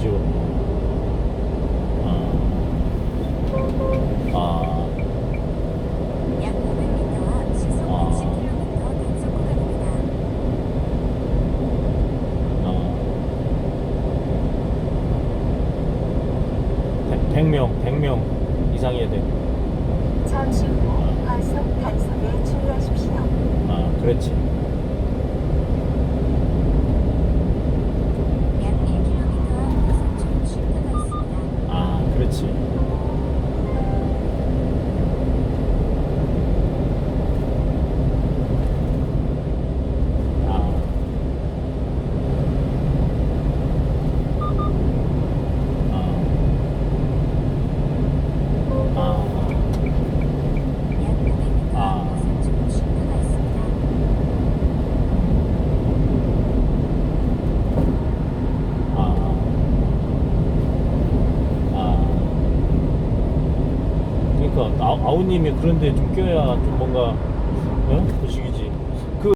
이쪽 어. 아, 아. 100 명, 100명 이상이야 돼. 잠시 후 과속 단속에 주의하십시오. 아, 그렇지. ситуацию. 그러니까 아, 아우님이 그런데 좀 껴야 좀 뭔가 어? 보시기지